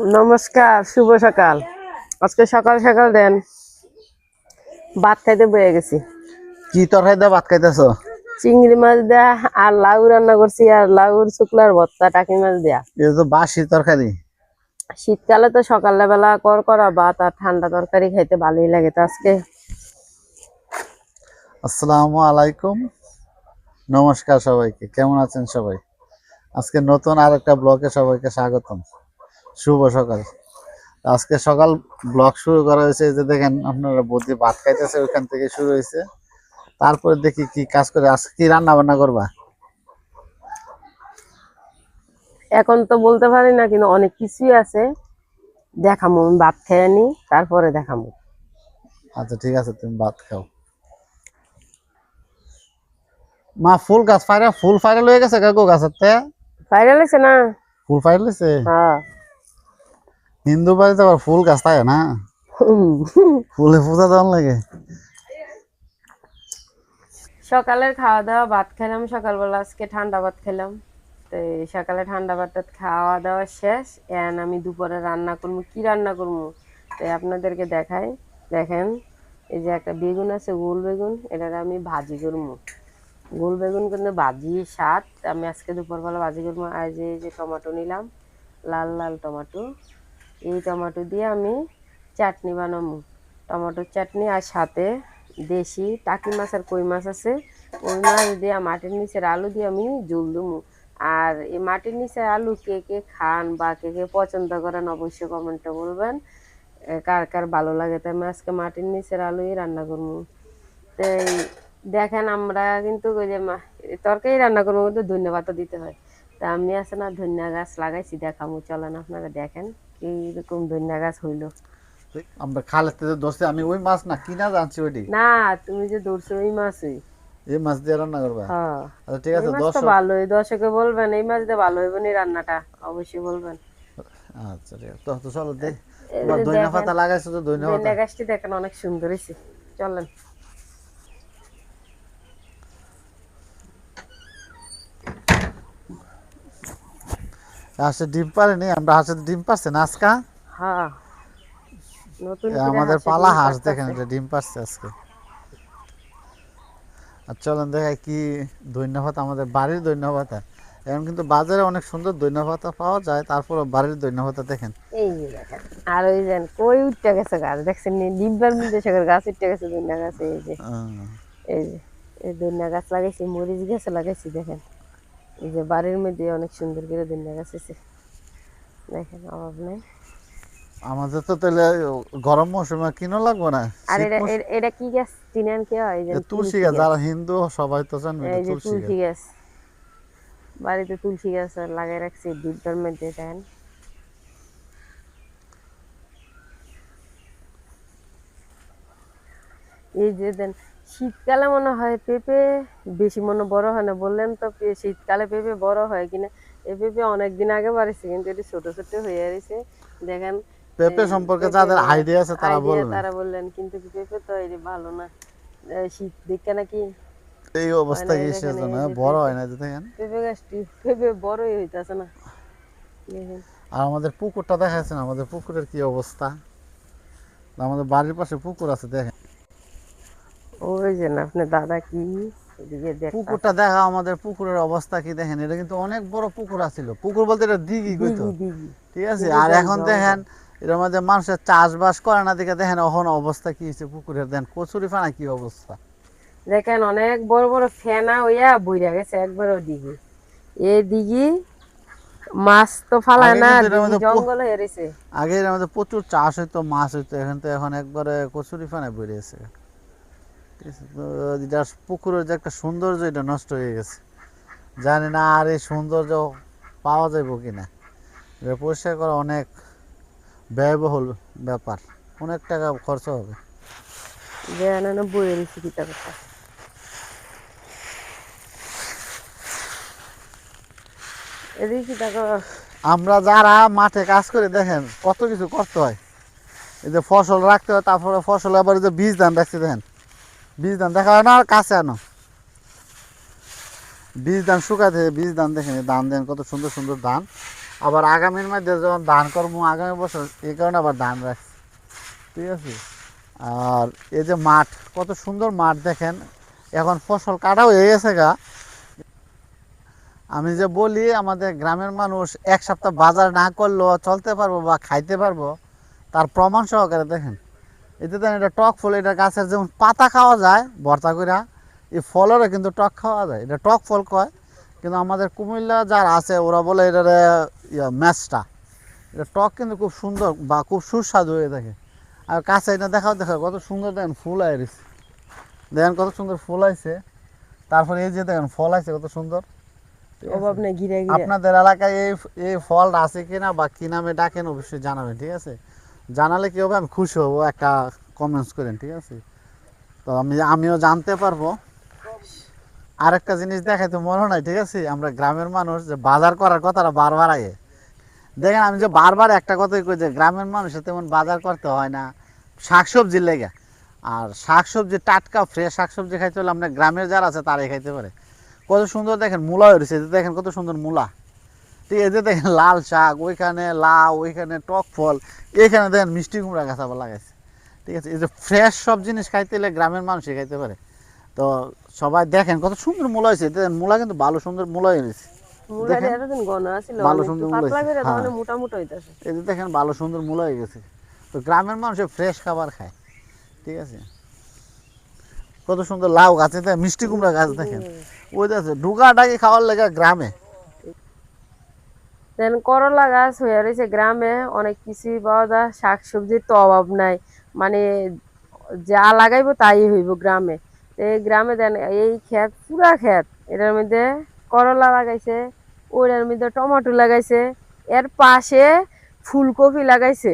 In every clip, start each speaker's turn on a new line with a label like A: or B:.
A: নমস্কার শুভ সকাল। আজকে সকাল সকাল দেন ভাত খাইতে বয়ে গেছি।
B: কি তরকারি দিয়ে ভাত খাইতেছো?
A: চিংড়ি মাছ দেয়া আর লাউ রান্না করছি আর লাউর শুকলার ভর্তা টাকি মাছ দেয়া।
B: এটা তো বাসি তরকারি।
A: শীতকালে তো সকালবেলা কর করা ভাত আর ঠান্ডা তরকারি খাইতে ভালোই লাগে তো আজকে।
B: আসসালামু আলাইকুম। নমস্কার সবাইকে কেমন আছেন সবাই? আজকে নতুন আর একটা ব্লগে সবাইকে স্বাগতম। শুভ সকাল। আজকে সকাল ব্লগ শুরু করা হয়েছে এই যে দেখেন আপনারা বদি ভাত খাইতেছে ওইখান থেকে শুরু হয়েছে। তারপরে দেখি কি কাজ করে আজকে কি রান্না বান্না করবা?
A: এখন তো বলতে পারি না কিন্তু অনেক কিছুই আছে। দেখামো আমি ভাত খেয়ে নি তারপরে দেখামো।
B: আচ্ছা ঠিক আছে তুমি ভাত খাও। মা ফুল গাছ ফাইরা ফুল ফাইরা লয়ে গেছে কাকু গাছের তে?
A: বাইরে লাগছে না?
B: ফুল ফাইরা লইছে
A: হ্যাঁ।
B: হিন্দু বাড়িতে আবার ফুল গাছ থাকে না? ফুলে পূজা দেওয়ার লাগে।
A: সকালের খাওয়া দাওয়া ভাত খেলাম সকালবেলা আজকে ঠান্ডা ভাত খেলাম। তো সকালে ঠান্ডা ভাতটা খাওয়া দাওয়া শেষ এন আমি দুপুরে রান্না করব। কি রান্না করব? তো আপনাদেরকে দেখাই। দেখেন এই যে একটা বেগুন আছে গোল বেগুন এটার আমি ভাজি করব। গোল বেগুন কিন্তু ভাজি স্বাদ। আমি আজকে দুপুরবেলা ভাজি করব। আর যে এই যে টমেটো নিলাম লাল লাল টমেটো। এই টমেটো দিয়ে আমি চাটনি বানাবো। টমেটোর চাটনি আর সাথে দেশি টাকি মাছ আর কই মাছ আছে, ওই মাছ দিয়ে মাটির নিচের আলু দিয়ে আমি জল দেবো। আর এই মাটির নিচের আলু কে কে খান বা কে কে পছন্দ করেন অবশ্যই কমেন্টে বলবেন কার কার ভালো লাগে তাই আমি আজকে মাটির নিচের আলুই রান্না করব। তো দেখেন আমরা কিন্তু ওই যে তরকারি রান্না করব কিন্তু ধন্যবাদ দিতে হয়। তা আমি আছে না ধনিয়া গাছ লাগাইছি দেখাবো চলেন আপনারা দেখেন। ধনিয়া গাছ হইল।
B: আমরা দোষে আমি ওই মাছ না কিনা জানছি ওইটি?
A: না তুমি যে ওই মাছই।
B: এই মাছ দিয়ে রান্না করবা?
A: হ্যাঁ।
B: আচ্ছা ঠিক আছে দশ
A: তো ভালোই দর্শকে বলবেন এই মাছ দিয়ে ভালো হইব নি রান্নাটা অবশ্যই বলবেন।
B: আচ্ছা ঠিক আছে তো চলো দে।
A: এই
B: তোমার
A: যে
B: পাতা লাগাইছো তো পাতা?
A: গাছটি দেখেন অনেক সুন্দর হয়েছে চলেন।
B: হাঁসের ডিম পারেনি আমরা হাঁসের ডিম পারছে না আজকা?
A: হ্যাঁ। নতুন
B: আমাদের পালা হাঁস। দেখেন এটা ডিম পারছে আজকে। আর চলেন দেখাই কি পাতা আমাদের বাড়ির পাতা এখন কিন্তু বাজারে অনেক সুন্দর পাতা পাওয়া যায় তারপর বাড়ির পাতা দেখেন।
A: এই আর ওই যে কই উঠতে গেছে গাছ দেখছেন নি? ডিব্বার মধ্যে সেখানে গাছ উঠতে গেছে ধনিয়া গাছ এই যে। এই যে এই ধনিয়া গাছ লাগাইছি মরিচ গাছ লাগাইছি দেখেন। এই যে বাড়ির মধ্যে অনেক সুন্দর করে দিন গাছ দেখেন অভাব নাই।
B: আমাদের তো তাহলে গরম মৌসুমে কিনো লাগবে না?
A: আর এটা এটা কি গাছ? চিনেন কি হয় যে
B: তুলসী গাছ যারা হিন্দু সবাই তো এটা
A: এই যে
B: তুলসী গাছ।
A: বাড়িতে তুলসী গাছ লাগাই রাখছি ডিব্বার মধ্যে দেখেন। এই যে দেন শীতকালে মনে হয় পেঁপে বেশি মনে বড় হয় না। বললেন তো শীতকালে পেঁপে বড় হয় কিনা? এই পেঁপে অনেকদিন আগে বাড়িছে কিন্তু এটি ছোট ছোট হয়ে রয়েছে দেখেন
B: পেঁপে সম্পর্কে যাদের আইডিয়া আছে তারা বলবেন।
A: তারা বললেন কিন্তু পেঁপে তো এই ভালো না? শীত দেখে নাকি?
B: এই অবস্থা
A: দেখেন, এই
B: জন্য বড় হয় না যে দেখেন।
A: পেঁপে গাছটি পেঁপে বড়ই হইতাছে না। দেখেন।
B: আর আমাদের পুকুরটা দেখাচ্ছেন আমাদের পুকুরের কি অবস্থা? আমাদের বাড়ির পাশে পুকুর আছে দেখেন।
A: ওই যে না আপনার দাদা কি?
B: পুকুরটা দেখা আমাদের পুকুরের অবস্থা কি দেখেন? এটা কিন্তু অনেক বড় পুকুর আছিল। পুকুর বলতে এটা দিঘি কইতো।
A: দিঘি। দিঘি
B: ঠিক আছে? আর এখন দেখেন এর মধ্যে মানুষের চাষবাস করে না দেখে দেখেন এখন অবস্থা কি হয়েছে পুকুরের? দেন কচুরি ফানা কি অবস্থা?
A: দেখেন অনেক বড় বড় ফেনা হইয়া বইরা গেছে একবারও দিঘি। এই দিঘি মাছ তো ফালায় না জঙ্গল হয়ে
B: আগে এর মধ্যে প্রচুর চাষ হইতো মাছ হইতো এখন তো এখন একবারে কচুরি ফানা বেরিয়েছে ঠিক আছে তো এটা পুকুরের যে একটা সৌন্দর্য এটা নষ্ট হয়ে গেছে। জানি না আর এই সৌন্দর্য পাওয়া যাবে কিনা। এটা পরিষ্কার করা অনেক ব্যয়বহুল ব্যাপার। অনেক টাকা খরচ হবে।
A: না কথা।
B: আমরা যারা মাঠে কাজ করে দেখেন কত কিছু করতে হয়। এই যে ফসল রাখতে হয় তারপরে ফসল আবার যে বীজ ধান রাখতে দেখেন। বীজ ধান দেখা না কাছে আনো। বীজ ধান শুকাতে বীজ ধান দেখেন ধান দেন, কত সুন্দর সুন্দর ধান। আবার আগামীর মধ্যে যখন ধান করব আগামী বছর এই কারণে আবার ধান রাখছি। ঠিক আছে? আর এই যে মাঠ, কত সুন্দর মাঠ দেখেন। এখন ফসল কাটা হয়ে গেছে গা। আমি যে বলি, আমাদের গ্রামের মানুষ এক সপ্তাহ বাজার না করলেও চলতে পারব বা খাইতে পারব, তার প্রমাণ সহকারে দেখেন। এতে দেন এটা টক ফল এটা গাছের যেমন পাতা খাওয়া যায় ভর্তা করে এই ফলেরও কিন্তু টক খাওয়া যায়। এটা টক ফল কয় কিন্তু আমাদের কুমিল্লা যারা আছে ওরা বলে এটার ইয়া ম্যাচটা। এটা টক কিন্তু খুব সুন্দর বা খুব সুস্বাদু হয়ে থাকে। আর কাছে এটা দেখাও দেখাও কত সুন্দর দেখেন ফুল আইছে দেখেন কত সুন্দর ফুল আইছে। তারপরে এই যে দেখেন ফল আছে কত সুন্দর। আপনাদের এলাকায় এই এই ফলটা আছে কিনা বা কি নামে ডাকেন অবশ্যই জানাবেন ঠিক আছে? জানালে কি হবে? আমি খুশি হব, একটা কমেন্টস করেন, ঠিক আছে? তো আমি, আমিও জানতে পারব। আরেকটা জিনিস দেখাইতে মনে নাই ঠিক আছে? আমরা গ্রামের মানুষ, যে বাজার করার কথাটা বারবার আগে। দেখেন, আমি যে বারবার একটা কথাই কই যে গ্রামের মানুষের তেমন বাজার করতে হয় না। শাকসবজির লেগে। আর শাকসবজি, টাটকা ফ্রেশ শাকসবজি খাইতে হলে আমরা গ্রামের যারা আছে, তারাই খাইতে পারে। কত সুন্দর দেখেন, মূলা হয়েছে দেখেন কত সুন্দর মূলা। ঠিক আছে দেখেন লাল শাক ওইখানে লাউ ওইখানে টক ফল এখানে দেখেন মিষ্টি কুমড়া গাছ আবার লাগাইছে। ঠিক আছে এই যে ফ্রেশ সব জিনিস খাইতে হলে গ্রামের মানুষই খাইতে পারে। তো সবাই দেখেন কত সুন্দর মূলা হয়েছে। দেখেন মূলা কিন্তু ভালো সুন্দর মূলা হয়েছে ভালো সুন্দর হ্যাঁ। এই যে দেখেন ভালো সুন্দর মূলা হয়ে গেছে। তো গ্রামের মানুষে ফ্রেশ খাবার খায়। ঠিক আছে? কত সুন্দর লাউ গাছে মিষ্টি কুমড়া গাছ দেখেন। ওই দেখেন ঢুকাটাকে খাওয়ার লেগে গ্রামে।
A: দেন করলা গাছ হয়ে রয়েছে গ্রামে, অনেক কিছুই পাওয়া যায় শাক সবজির তো অভাব নাই। মানে যা লাগাইবো তাই হইব গ্রামে। তো এই গ্রামে দেন, এই ক্ষেত পুরা ক্ষেত, এটার মধ্যে করলা লাগাইছে, ওইটার মধ্যে টমেটো লাগাইছে, এর পাশে ফুলকপি লাগাইছে।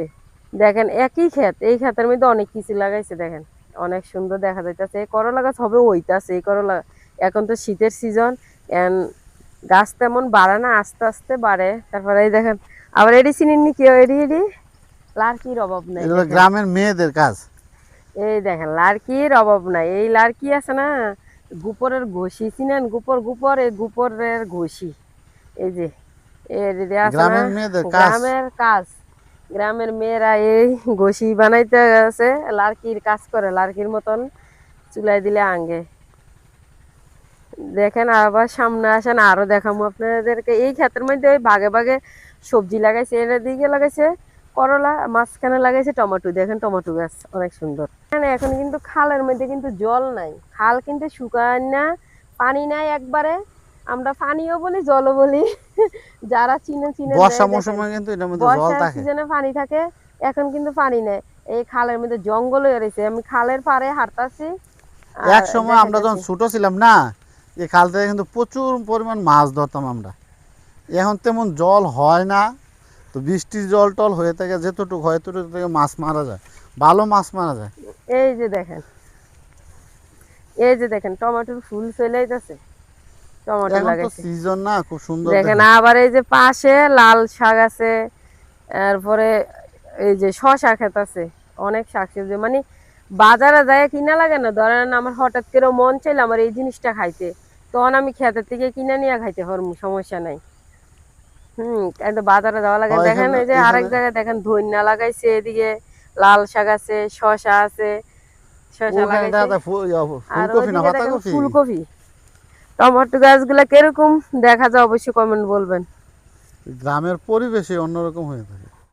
A: দেখেন একই ক্ষেত, এই ক্ষেতের মধ্যে অনেক কিছু লাগাইছে, দেখেন। অনেক সুন্দর দেখা যাইতেছে। করলা গাছ হবে ওইতাছে এই করলা এখন তো শীতের সিজন এন গাছ তেমন বাড়ে না আস্তে আস্তে বাড়ে। তারপরে এই দেখেন আবার এডি চিনিনি কি এডি এডি? লার্কির অভাব নাই।
B: গ্রামের মেয়েদের কাজ।
A: এই দেখেন লার্কির অভাব নাই। এই লার্কি আছে না গুপরের ঘষি চিনেন? গুপর গুপর এই গুপরের ঘষি। এই যে এই যে আছে না,
B: গ্রামের কাজ।
A: গ্রামের কাজ। গ্রামের মেয়েরা এই ঘষি বানাইতে আছে লার্কির কাজ করে লার্কির মতন চুলাই দিলে আঙ্গে। দেখেন আবার সামনে আসেন আরও দেখাবো আপনাদেরকে। এই ক্ষেতের মধ্যে ওই ভাগে ভাগে সবজি লাগাইছে এর দিকে লাগাইছে করলা মাঝখানে লাগাইছে টমেটো। দেখেন টমেটো গাছ অনেক সুন্দর। এখন কিন্তু খালের মধ্যে কিন্তু জল নাই। খাল কিন্তু শুকায় না পানি নাই একবারে। আমরা পানিও বলি জলও বলি। যারা চিনে চিনে
B: বর্ষা মৌসুমে কিন্তু এটার মধ্যে জল থাকে।
A: সিজনে পানি থাকে এখন কিন্তু পানি নেই। এই খালের মধ্যে জঙ্গল হয়ে রয়েছে আমি খালের পাড়ে হাঁটতাছি
B: এক সময় আমরা যখন ছোট ছিলাম না এই খাল থেকে কিন্তু প্রচুর পরিমাণ মাছ ধরতাম আমরা। এখন তেমন জল হয় না তো বৃষ্টির জল টল হয়ে থাকে যেতটুকু হয় ততটুকু থেকে মাছ মারা যায় ভালো মাছ মারা যায়।
A: এই যে দেখেন এই যে দেখেন টমেটোর ফুল চলে যাচ্ছে টমেটো লাগাইছে।
B: সিজন না খুব সুন্দর
A: দেখেন
B: দেখেন।
A: আবার এই যে পাশে লাল শাক আছে তারপরে এই যে শশা ক্ষেত আছে অনেক শাক সবজি মানে বাজারে যায় কিনা লাগে না ধরেন আমার হঠাৎ করে মন চাইলে আমার এই জিনিসটা খাইতে। তখন আমি ক্ষেতের থেকে কিনে নিয়ে খাইতে পারব সমস্যা নাই। হুম কিন্তু বাজারে যাওয়া লাগে। দেখেন এই যে আরেক জায়গায় দেখেন ধনিয়া লাগাইছে এদিকে লাল শাক আছে শশা আছে শশা লাগাইছে। আর দেখেন ফুলকপি। টমেটো গাছগুলা কীরকম? দেখা যায় অবশ্যই কমেন্ট বলবেন।
B: গ্রামের পরিবেশে অন্যরকম হয়ে থাকে।